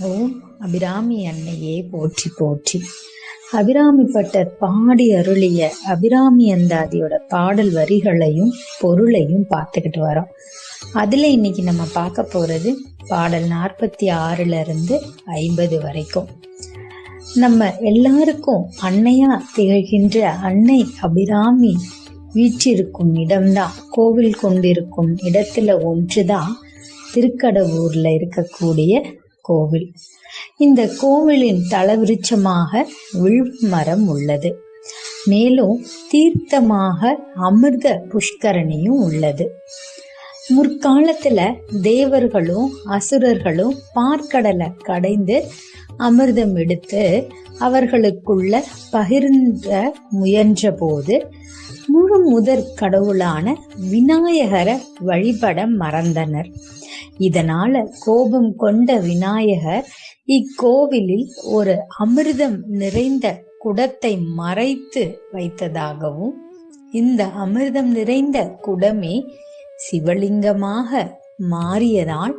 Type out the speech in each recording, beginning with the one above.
ஓம் அபிராமி அன்னையே போற்றி போற்றி. அபிராமிப்பட்டர் பாடி அருளிய அபிராமி அந்தாதியோட பாடல் வரிகளையும் பொருளையும் பார்த்துக்கிட்டு வரோம். அதுல இன்னைக்கு நம்ம பார்க்க போறது பாடல் நாற்பத்தி ஆறுல இருந்து ஐம்பது வரைக்கும். நம்ம எல்லாருக்கும் அன்னையா திகழ்கின்ற அன்னை அபிராமி வீற்றிருக்கும் இடம்தான் கோவில் கொண்டிருக்கும் இடத்துல ஒன்றுதான் திருக்கடவுர்ல இருக்கக்கூடிய கோவில். இந்த கோவிலின் தலவிருட்சமாக விழுமரம் உள்ளது. மேலும் தீர்த்தமாக அமிர்த புஷ்கரணியும் உள்ளது. முற்காலத்துல தேவர்களும் அசுரர்களும் பார்க்கடலை கடைந்து அமிர்தம் எடுத்து அவர்களுக்குள்ள பகிர்ந்த முயன்ற போது முழு முதற் கடவுளான விநாயகரை வழிபட மறந்தனர். இதனால கோபம் கொண்ட விநாயகர் இக்கோவிலில் ஒரு அமிர்தம் நிறைந்த குடத்தை மறைத்து வைத்ததாகவும் இந்த அமிர்தம் நிறைந்த குடமே சிவலிங்கமாக மாறியதால்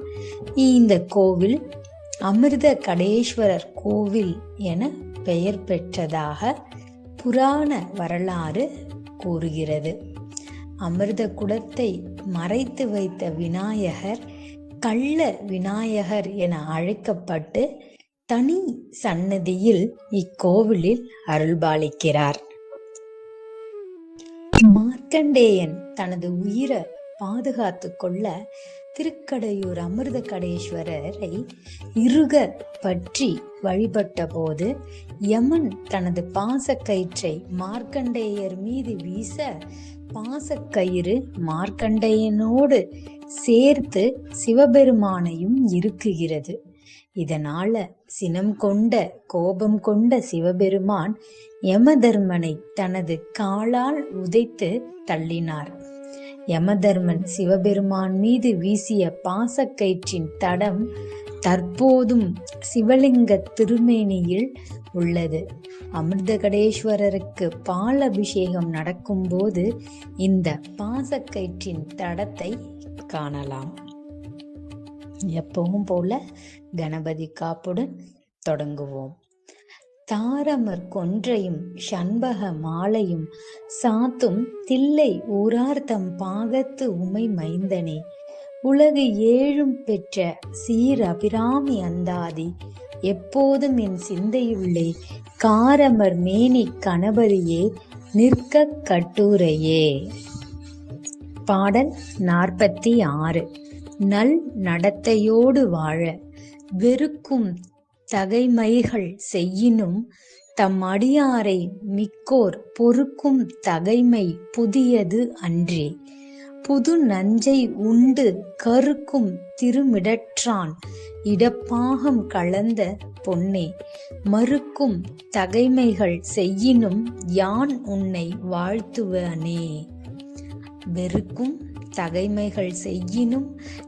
இந்த கோவில் அமிர்த கடேஸ்வரர் கோவில் என பெயர் பெற்றதாக புராண வரலாறு கூறுகிறது. அமிர்த குடத்தை மறைத்து வைத்த விநாயகர் கள்ள விநாயகர் என அழைக்கப்பட்டு தனி சன்னதியில் இக்கோவிலில் அருள்பாலிக்கிறார். மார்க்கண்டேயன் தனது உயிரை பாதுகாத்து கொள்ள திருக்கடையூர் அமிர்த கடேஸ்வரரை இருக பற்றி வழிபட்ட போது யமன் தனது பாசக்கயிற்றை மார்க்கண்டேயர் மீது வீச பாசக்கயிறு மார்க்கண்டேயனோடு சேர்த்து சிவபெருமானையும் இருக்குகிறது இதனால சினம் கொண்ட கோபம் கொண்ட சிவபெருமான் யமதர்மனை தனது காலால் உதைத்து தள்ளினார். யமதர்மன் சிவபெருமான் மீது வீசிய பாசக்கயிற்றின் தடம் தற்போதும் சிவலிங்க திருமேனியில் உள்ளது. அமிர்தகடேஸ்வரருக்கு பால் அபிஷேகம் நடக்கும்போது இந்த பாசக்கயிற்றின் தடத்தை காணலாம். எப்பவும் போல கணபதி காப்புடன் தொடங்குவோம். தாரமர் கொன்றையும் சண்பக மாலையும் சாத்தும் தில்லை ஊரார்த்தம் பாகத்து உமை மைந்தனே. உலகு ஏழும் பெற்ற சீர் அபிராமி அந்தாதி எப்போதும் என் சிந்தையுள்ளே காரமர் மேனி கணபதியே நிற்க கட்டுரையே. பாடல் நாற்பத்தி ஆறு. நல் நடத்தையோடு வாழ வெறுக்கும் தகைமைகள் செய்யினும் தம் அடியாரை மிக்கோர் பொறுக்கும் தகைமை புதியது அன்றே. புது நஞ்சை உண்டு கருக்கும் திருமிடற்றான் இடப்பாகம் கலந்த பொன்னே. மறுக்கும் தகைமைகள் செய்யினும் யான் உன்னை வாழ்த்துவனே. வெறுக்கும் தகைமைகள் செய்யினும்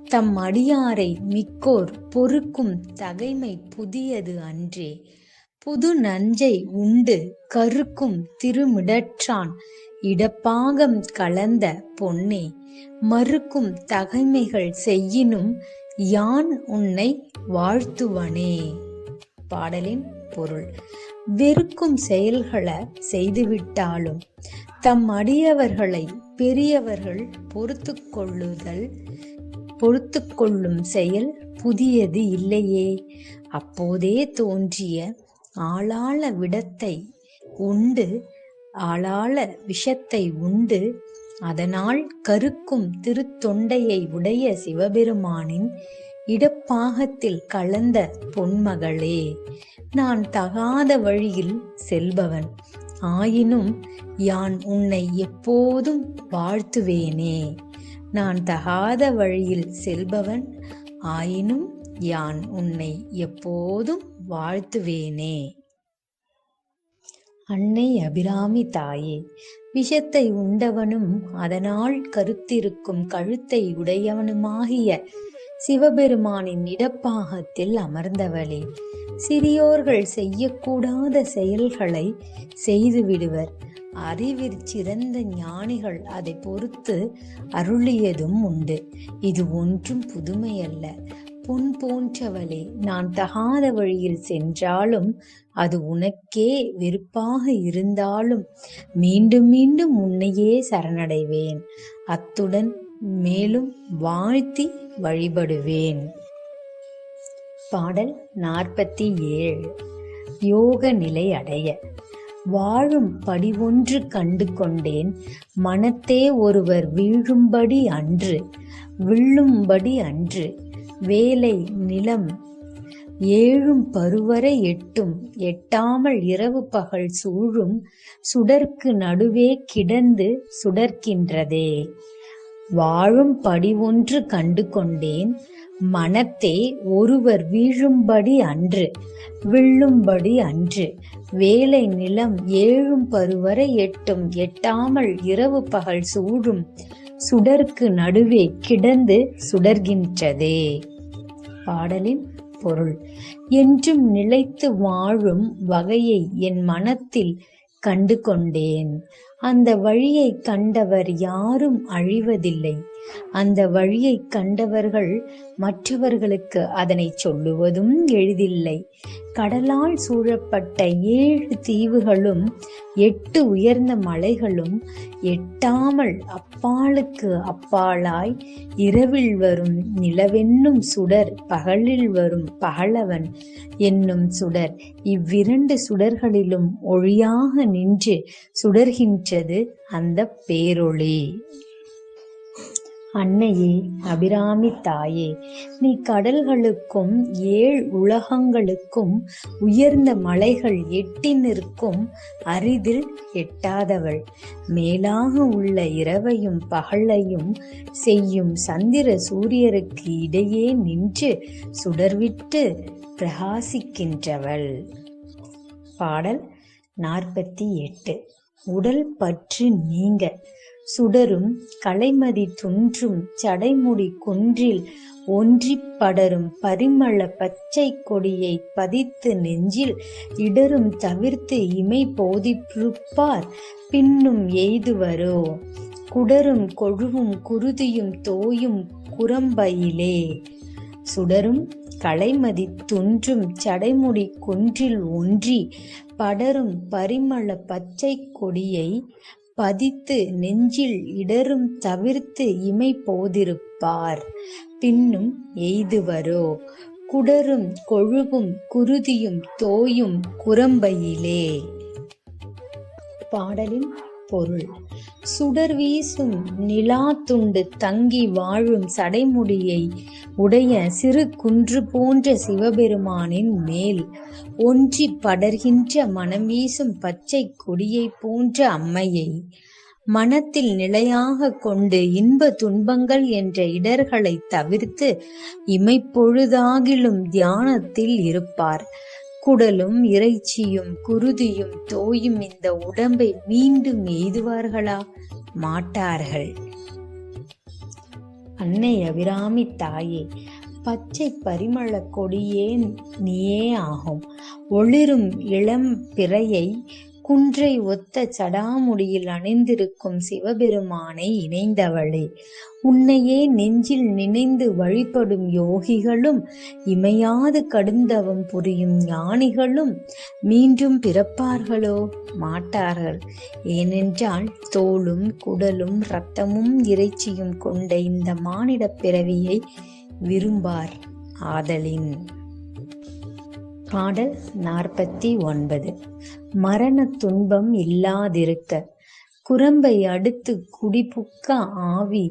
தம் அடியாரை மிக்கோர் பொறுக்கும் தகைமை புதியது அன்றே. புது நஞ்சை உண்டு கருக்கும் திருமிடற்றான் இடப்பாகம் கலந்த பொன்னே. மறுக்கும் தகைமைகள் செய்யினும் யான் உன்னை வாழ்த்துவனே. பாடலின் பொருள். வெறுக்கும் செயல்களை செய்துவிட்டாலும் தம் அடியவர்களை பெரியவர்கள் பொறுத்து கொள்ளுதல் பொறுத்து கொள்ளும் செயல் புதியது இல்லையே. அப்போதே தோன்றிய ஆளாள விடத்தை உண்டு ஆளாள விஷத்தை உண்டு. அதனால் கருக்கும் திருத்தொண்டையை உடைய சிவபெருமானின் இடப்பாகத்தில் கலந்த பொன்மகளே நான் தகாத வழியில் செல்பவன். ஆயினும் யான் உன்னை எப்போதும் வாழ்த்துவேனே. நான் தகாத வழியில் செல்பவன் ஆயினும் யான் உன்னை எப்போதும் வாழ்த்துவேனே. அன்னை அபிராமி தாயே விஷத்தை உண்டவனும் அதனால் கருத்திருக்கும் கழுத்தை உடையவனுமாகிய சிவபெருமானின் இடப்பாகத்தில் அமர்ந்தவளே சிறியோர்கள் செய்யக்கூடாத செயல்களை செய்துவிடுவர் அறிவிற் சிறந்த ஞானிகள் அதை பொறுத்து அருளியதும் உண்டு. இது ஒன்றும் புதுமையல்ல. பொன் போன்றவளே நான் தகாத வழியில் சென்றாலும் அது உனக்கே வெறுப்பாக இருந்தாலும் மீண்டும் மீண்டும் உன்னையே சரணடைவேன். அத்துடன் மேலும் வாழ்த்தி வழிபடுவேன். பாடல் நாற்பத்தி ஏழு. யோக நிலை அடைய. வாழும் படிவொன்று கண்டு கொண்டேன் மனத்தே ஒருவர் வீழும்படி அன்று விழும்படி அன்று. வேலை நிலம் ஏழும் பருவரை எட்டும். எட்டாமல் இரவு பகல் சூழும். சுடர்க்கு நடுவே கிடந்து சுடர்க்கின்றதே வாழும் படி ஒன்று கண்டு கொண்டேன் மனத்தே ஒருவர் வீழும்படி அன்று விள்ளும்படி அன்று. வேலை நிலம் ஏழும் பருவரை எட்டும் எட்டாமல் இரவு பகல் சூடும் சுடர்க்கு நடுவே கிடந்து சுடர்கின்றதே. பாடலின் பொருள். என்றும் நிலைத்து வாழும் வகையை என் மனத்தில் கண்டு கொண்டேன் அந்த வழியை கண்டவர் யாரும் அழிவதில்லை. அந்த வழியை கண்டவர்கள் மற்றவர்களுக்கு அதனை சொல்லுவதும் எளிதில்லை. கடலால் சூழப்பட்ட ஏழு தீவுகளும் எட்டு உயர்ந்த மலைகளும் எட்டாமல் அப்பாலுக்கு அப்பாலாய் இரவில் வரும் நிலவென்னும் சுடர் பகலில் வரும் பகலவன் என்னும் சுடர். இவ்விரண்டு சுடர்களிலும் ஒளியாக நின்று சுடர்கின்றது அந்த பேரொளி. அன்னையே அபிராமி தாயே நீ கடல்களுக்கும் ஏழ் உலகங்களுக்கும் உயர்ந்த மலைகள் எட்டி நிற்கும் அரிதில் எட்டாதவள். மேலாக உள்ள இரவையும் பகலையும் செய்யும் சந்திர சூரியருக்கு இடையே நின்று சுடர்விட்டு பிரகாசிக்கின்றவள். பாடல் நாற்பத்தி எட்டு. உடல் பற்று நீங்க. சுடரும் கலைமதி துன்றும் சடைமுடி குன்றில் ஒன்றிப் படரும் பரிமள பச்சை கொடியை பதித்து நெஞ்சில் இடரும் தவிர்த்து இமை போதிப்புப்பார் பின்னும் எய்துவரோ? குடரும் கொழுவும் குருதியும் தோயும் குரம்பையிலே. சுடரும் கலைமதி துன்றும் சடைமுடி குன்றில் ஒன்றி படரும் பரிமள பச்சை கொடியை பதித்து நெஞ்சில் இடரும் தவிர்த்து இமை போதிருப்பார். பின்னும் எய்துவரோ? குடரும் கொழுவும் குருதியும் தோயும் குரம்பையிலே. பாடலின் பொருள். சுடர் வீசும் நிலா துண்டு தங்கி வாழும் சடைமுடியை உடைய சிறு குன்று போன்ற சிவபெருமானின் மேல். ஒன்றி படர்கின்ற மனம் வீசும் பச்சை கொடியை போன்ற அம்மையை. மனத்தில் நிலையாக கொண்டு இன்ப துன்பங்கள் என்ற இடர்களை தவிர்த்து இமைப்பொழுதாகிலும் தியானத்தில் இருப்பார். குடலும் இறைச்சியும் குருதியும் தோயும் இந்த உடம்பை மீண்டும் எய்துவார்களா? மாட்டார்கள். அன்னை அபிராமி தாயே பச்சை பரிமள கொடியே நீயே ஆகும். ஒளிரும் இளம் பிறையை குன்றை ஒத்த சடாமுடியில் அணிந்திருக்கும் சிவபெருமானை இணைந்தவளே. உன்னையே நெஞ்சில் நினைந்து வழிபடும் யோகிகளும் இமையாது கடுந்தவம் புரியும் ஞானிகளும் மீண்டும் பிறப்பார்களோ? மாட்டார்கள். ஏனென்றால் தோளும் குடலும் இரத்தமும் இறைச்சியும் கொண்ட இந்த மானிடப் பிறவியை விரும்பார் ஆதலின். பாடல் நாற்பத்தி ஒன்பது. மரண துன்பம் இல்லாதிருக்க குரம்பை அடுத்து குடிபுக்க ஆவி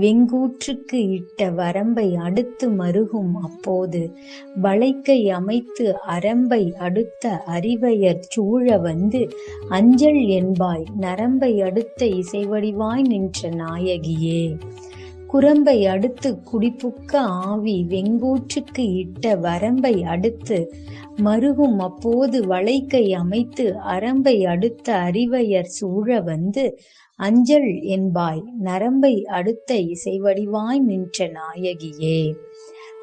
வெங்கூற்றுக்கு இட்ட வரம்பை அடுத்து மருகும் அப்போது வளைக்கை அமைத்து அரம்பை அடுத்த அறிவையர் சூழ வந்து அஞ்சல் என்பாய் நரம்பை அடுத்த இசைவடிவாய் நின்ற நாயகியே. குரம்பை அடுத்து குடிப்புக்க ஆவி வெங்கூற்றுக்கு இட்ட வரம்பை அடுத்து மருகும் அப்போது வளைக்கை அமைத்து அரம்பை அடுத்த அறிவையர் சூழ வந்து அஞ்சல் என்பாய் நரம்பை அடுத்த இசைவடிவாய் நின்ற நாயகியே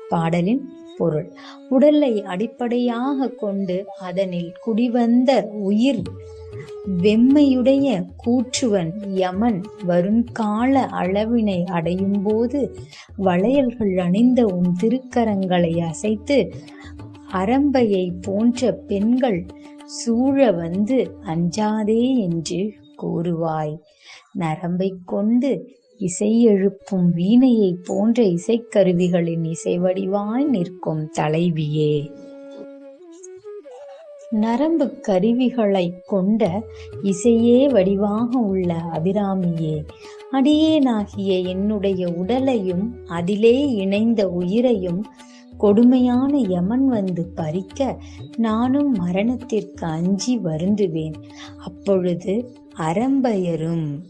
பாடலின் பொருள். உடலை அடிப்படையாக கொண்டு அதனில் குடிவந்த உயிர் வெம்மையுடைய கூற்றுவன் யமன் வருங்கால அளவினை அடையும் போது வளையல்கள் அணிந்த உன் திருக்கரங்களை அசைத்து அரம்பையை போன்ற பெண்கள் சூழ வந்து அஞ்சாதே என்று கூறுவாய். நரம்பைக் கொண்டு இசை எழுப்பும் வீணையைப் போன்ற இசைக்கருவிகளின் இசை வடிவாய் நிற்கும் தலைவியே. நரம்பு கருவிகளைக் கொண்ட இசையே வடிவாக உள்ள அபிராமியே. அடியேனாகிய என்னுடைய உடலையும் அதிலே இணைந்த உயிரையும் கொடுமையான யமன் வந்து பறிக்க நானும் மரணத்திற்கு அஞ்சி வருந்துவேன். அப்பொழுது அரம்பயரும்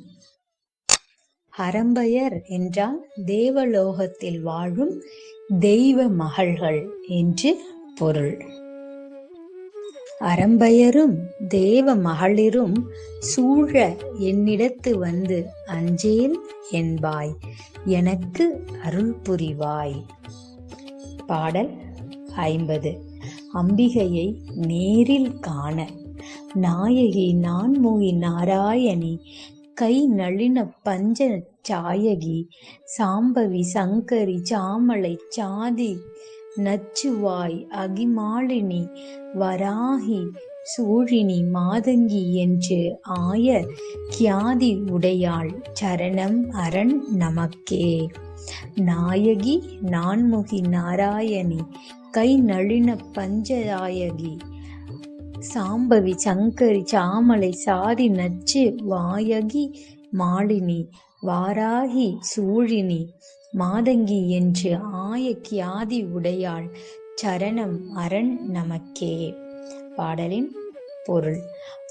அரம்பயர் என்றால் தேவலோகத்தில் வாழும் தெய்வ மகள்கள் என்று பொருள். அரம்பயரும் தேவ மகளிரும் சூழ என்னிடத்து வந்து அஞ்சேல் என்பாய். எனக்கு அருள் புரிவாய். பாடல் ஐம்பது. அம்பிகையை நேரில் காண. நாயகி நான்மொழி நாராயணி. கை நளின பஞ்ச சாயகி. சாம்பவி சங்கரி சாமலை சாதி. நச்சுவாய் அகிமாலினி வராகி சூழினி மாதங்கி என்று ஆய கியாதி உடையாள் சரணம் அரண் நமக்கே. நாயகி நான்முகி நாராயணி கை நளின பஞ்சராயகி சாம்பவி சங்கரி சாமலை சாதி நச்சு வாயகி மாலினி வாராகி சூழினி மாதங்கி என்று ஆய கியாதி உடையாள் சரணம் அரண் நமக்கே. பாடலின் பொருள்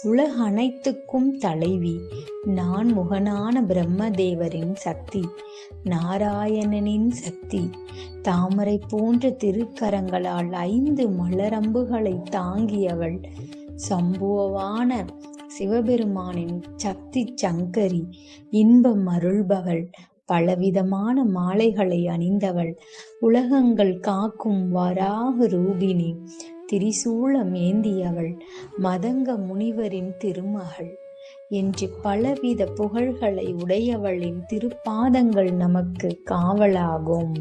உலக அனைத்துக்கும் தலைவி நான் முகனான பிரம்மதேவரின் சக்தி நாராயணனின் சக்தி தாமரை போன்ற திருக்கரங்களால் ஐந்து மலரம்புகளை தாங்கியவள் சம்புவவான சிவபெருமானின் சக்தி சங்கரி இன்பம் அருள்பவள் பலவிதமான மாலைகளை அணிந்தவள். உலகங்கள் காக்கும் வராக ரூபினி திரிசூலம் ஏந்தியவள் மதங்க முனிவரின் திருமகள். என்று பலவித புகழ்களை உடையவளின் திருப்பாதங்கள் நமக்கு காவலாகும்.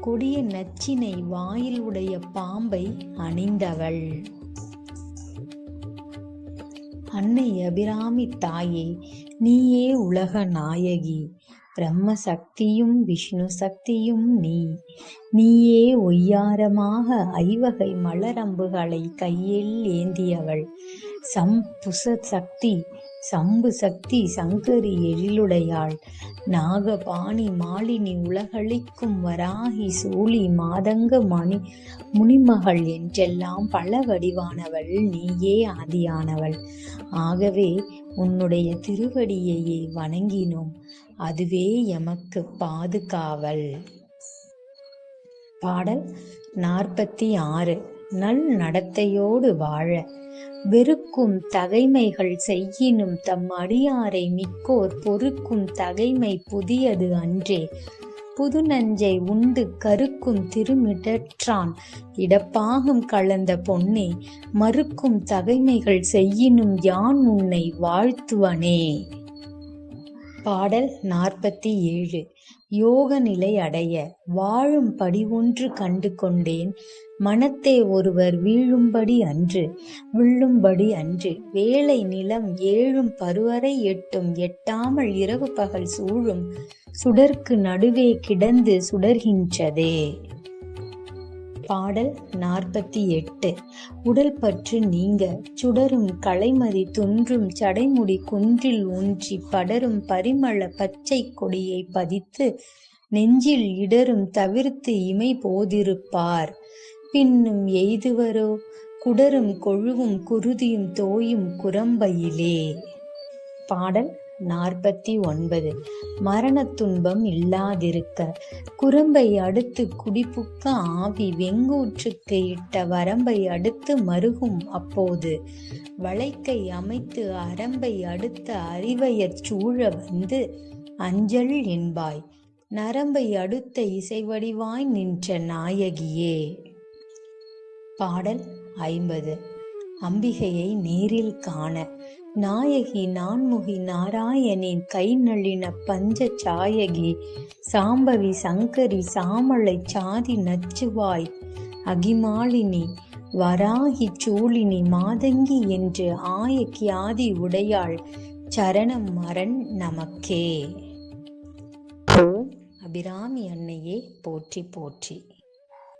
கொடிய நச்சினை வாயில் உடைய பாம்பை அணிந்தவள். அன்னை அபிராமி தாயே நீயே உலக நாயகி. பிரம்ம சக்தியும் விஷ்ணு சக்தியும் நீ. நீயே ஒய்யாரமாக ஐவகை மலரம்புகளை கையில் ஏந்தியவள். சம்புச சக்தி சம்பு சக்தி சங்கரி எழிலுடையாள். நாகபாணி மாலினி உலகளிக்கும் வராகி சூழி மாதங்க மணி. முனிமகள் என்றெல்லாம் பல வடிவானவள் நீயே ஆதியானவள். ஆகவே உன்னுடைய திருவடியையே வணங்கினோம். அதுவே எமக்கு பாதுகாவல். பாடல் நாற்பத்தி ஆறு. நல் நடத்தையோடு வாழ. வெறுக்கும் தகைமைகள் செய்யினும் தம் அடியாரை மிக்கோர் பொறுக்கும் தகைமை புதியது அன்றே. புது நஞ்சை உண்டு கருக்கும் திருமிடற்றான். இடப்பாகும் கலந்த பொன்னே மறுக்கும் தகைமைகள் செய்யினும் யான் உன்னை வாழ்த்துவனே. பாடல் நாற்பத்தி ஏழு. யோக நிலை அடைய வாழும் படி ஒன்று கண்டு கொண்டேன். மனத்தே ஒருவர் வீழும்படி அன்று விழும்படி அன்று. வேலை நிலம் ஏழும் பருவரை எட்டும் எட்டாமல் இரவு பகல் சூழும். சுடர்க்கு நடுவே கிடந்து சுடர்கின்றதே. பாடல் நாற்பத்தி எட்டு. உடல் பற்று நீங்க. சுடரும் கலைமதி துன்றும் சடைமுடி குன்றில் ஊன்றி படரும் பரிமள பச்சை கொடியை பதித்து நெஞ்சில் இடரும் தவிர்த்து இமை போதிருப்பார். பின்னும் எய்துவரோ? குடரும் கொழுவும் குருதியும் தோயும் குரம்பையிலே. பாடல் நாற்பத்தி ஒன்பது. மரண துன்பம் இல்லாதிருக்க குரம்பை அடுத்து குடிப்புக்க ஆவி வெங்கூற்றுக்கு இட்ட வரம்பை அடுத்து மருகும் அப்போது. வளைக்கை அமைத்து அரம்பை அடுத்த அறிவையற் சூழ வந்து அஞ்சல் என்பாய். நரம்பை அடுத்த இசைவடிவாய் நின்ற நாயகியே. பாடல் ஐம்பது. அம்பிகையை நேரில் காண நாயகி நான்முகி நாராயணின் கை நளின பஞ்ச சாயகி சாம்பவி சங்கரி சாமளை சாதி நச்சுவாய் அகிமாலினி வராகி சூழினி மாதங்கி என்று ஆய கியாதி உடையாள் சரணம் மரண் நமக்கே. ஓம் அபிராமி அன்னையே போற்றி போற்றி.